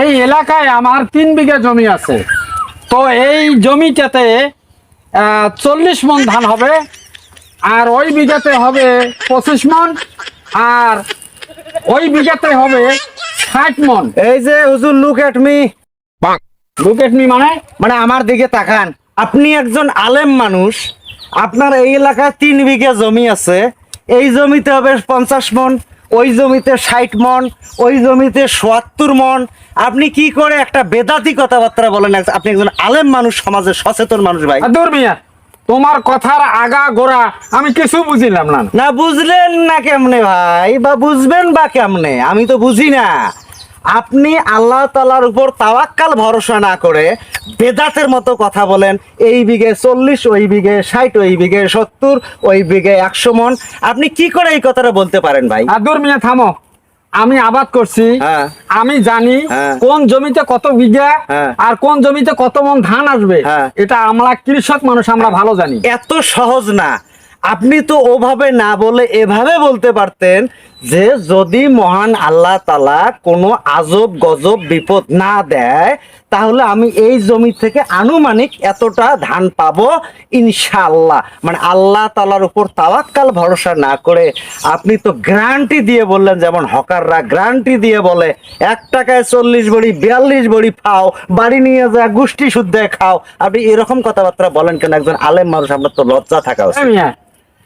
এই এলাকায় আমার তিন বিঘা জমি আছে। তো এই জমিটাতে চল্লিশ মন ধান হবে আর ওই বিঘাতে হবে পঁচিশ মন আর ওই বিঘাতে হবে ষাট মন। এই যে হুজুর look at me look at me মানে? মানে আমার দিকে তাকান। আপনি একজন আলেম মানুষ আপনার এই এলাকায় তিন বিঘা জমি আছে। এই জমিতে হবে পঞ্চাশ মন ওই জমিতে ষাট মন ওই জমিতে সোয়াত্তর মন আপনি কি করে একটা বেদাতি কথাবার্তা বলেন? আপনি একজন আলেম মানুষ সমাজের সচেতন মানুষ ভাই। দূর মিয়া তোমার কথার আগা গোড়া আমি কিছু বুঝিলাম না। না বুঝলেন না কেমনে ভাই? বা বুঝবেন বা কেমনে? আমি তো বুঝি না। আপনি আল্লাহ তালার উপর তাওয়াক্কাল ভরসা না করে বেদাতের মতো কথা বলেন। এই বিঘে চল্লিশ ওই বিঘে ষাট ওই বিঘে সত্তর ওই বিঘে একশো মন। আপনি কি করে এই কথাটা বলতে পারেন ভাই? আর দূর মিয়া থামো। আমি আবাদ করছি হ্যাঁ। আমি জানি হ্যাঁ। কোন জমিতে কত বিঘা হ্যাঁ। আর কোন জমিতে কত মন ধান আসবে। এটা আমরা কৃষক মানুষ আমরা ভালো জানি এত সহজ না আপনি তো ওভাবে না বলে এভাবে বলতে পারতেন যে যদি মহান আল্লাহ তালা কোনো আজব গজব বিপদ না দেয় তাহলে আমি এই জমি থেকে আনুমানিক এতটা ধান পাবো ইনশাআল্লাহ। মানে আল্লাহ তালার উপর তাওয়াক্কাল ভরসা না করে আপনি তো গ্যারান্টি দিয়ে বললেন যেমন হকাররা গ্যারান্টি দিয়ে বলে এক টাকায় চল্লিশ বড়ি বিয়াল্লিশ বড়ি খাও বাড়ি নিয়ে যা গোষ্ঠী শুদ্ধে খাও। আপনি এরকম কথাবার্তা বলেন কেন? একজন আলেম মানুষ আপনার তো লজ্জা থাকা উচিত। মিয়া,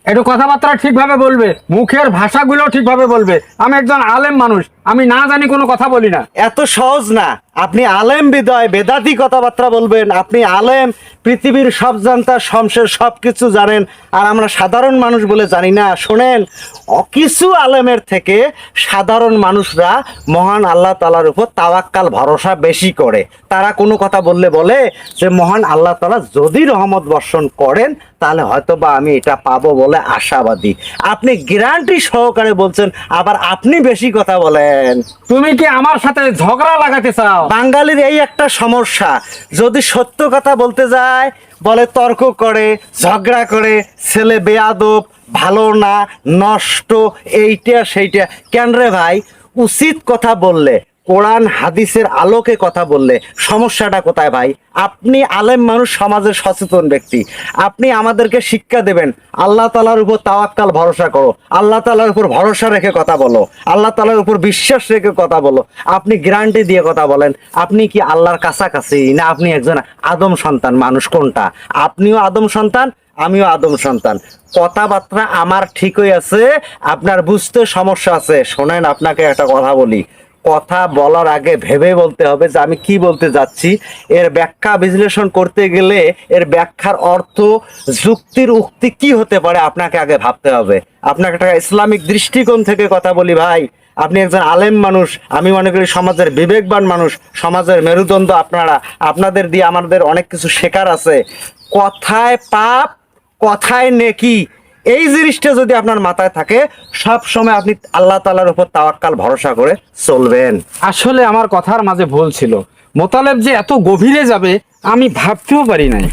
একটু কথাবার্তা ঠিকভাবে বলবে মুখের ভাষাগুলো ঠিকভাবে বলবে। আমি একজন আলেম মানুষ আমি না জানি কোনো কথা বলি না। এত সহজ না। আপনি আলেম বিদয় বেদাতি কথাবার্তা বলবেন, আপনি আলেম, পৃথিবীর সব জানতা, শমশের সব কিছু জানেন, আর আমরা সাধারণ মানুষ বলে জানি না। শোনেন অ- কিছু আলেমের থেকে সাধারণ মানুষরা মহান আল্লাহ তালার উপর তাওয়াক্কাল, ভরসা বেশি করে। তারা কোনো কথা বললে বলে যে, মহান আল্লাহ তালা যদি রহমত বর্ষণ করেন, তাহলে হয়তো বা আমি এটা পাবো বলে আশাবাদী। আপনি গ্যারান্টি সহকারে বলছেন, আবার আপনি বেশি কথা বলেন। তুমি কি আমার সাথে ঝগড়া লাগাতে চাও? বাঙালির এই একটা সমস্যা যদি সত্য কথা বলতে যায় বলে তর্ক করে ঝগড়া করে ছেলে বেয়াদব ভালো না নষ্ট এইটা সেইটা। কেন রে ভাই? উচিত কথা বললে। কোরআন হাদিসের আলোকে কথা বললে সমস্যাটা কোথায় ভাই? আপনি আলেম মানুষ, সমাজের সচেতন ব্যক্তি। আপনি আমাদেরকে শিক্ষা দেবেন, আল্লাহ তালার উপর তাওয়াক্কাল ভরসা করো, আল্লাহ তালার উপর ভরসা রেখে কথা বলো, আল্লাহ তালার উপর বিশ্বাস রেখে কথা বলো। আপনি গ্যারান্টি দিয়ে কথা বলেন, আপনি কি আল্লাহর কাছাকাছি না আপনি একজন আদম সন্তান মানুষ কোনটা? আপনিও আদম সন্তান, আমিও আদম সন্তান। কথাবার্তা আমার ঠিকই আছে, আপনার বুঝতে সমস্যা আছে। শোনেন, আপনাকে একটা কথা বলি। কথা বলার আগে ভেবে বলতে হবে যে আমি কি বলতে যাচ্ছি। এর ব্যাখ্যা বিশ্লেষণ করতে গেলে এর ব্যাখ্যার অর্থ, যুক্তির উক্তি কি হতে পারে আপনাকে আগে ভাবতে হবে। আপনাকে একটা ইসলামিক দৃষ্টিকোণ থেকে কথা বলি ভাই। আপনি একজন আলেম মানুষ, আমি মনে করি সমাজের বিবেকবান মানুষ, সমাজের মেরুদণ্ড আপনারা, আপনাদের দিয়ে আমাদের অনেক কিছু শেখার আছে। কথায় পাপ, কথায় নেকি এই জিনিসটা যদি আপনার মাথায় থাকে, সব সময় আপনি আল্লাহ তালার উপর তাওয়াক্কাল, ভরসা করে চলবেন। আসলে আমার কথার মাঝে ভুল ছিল। মোতালেব যে এত গভীরে যাবে, আমি ভাবতেও পারি নাই।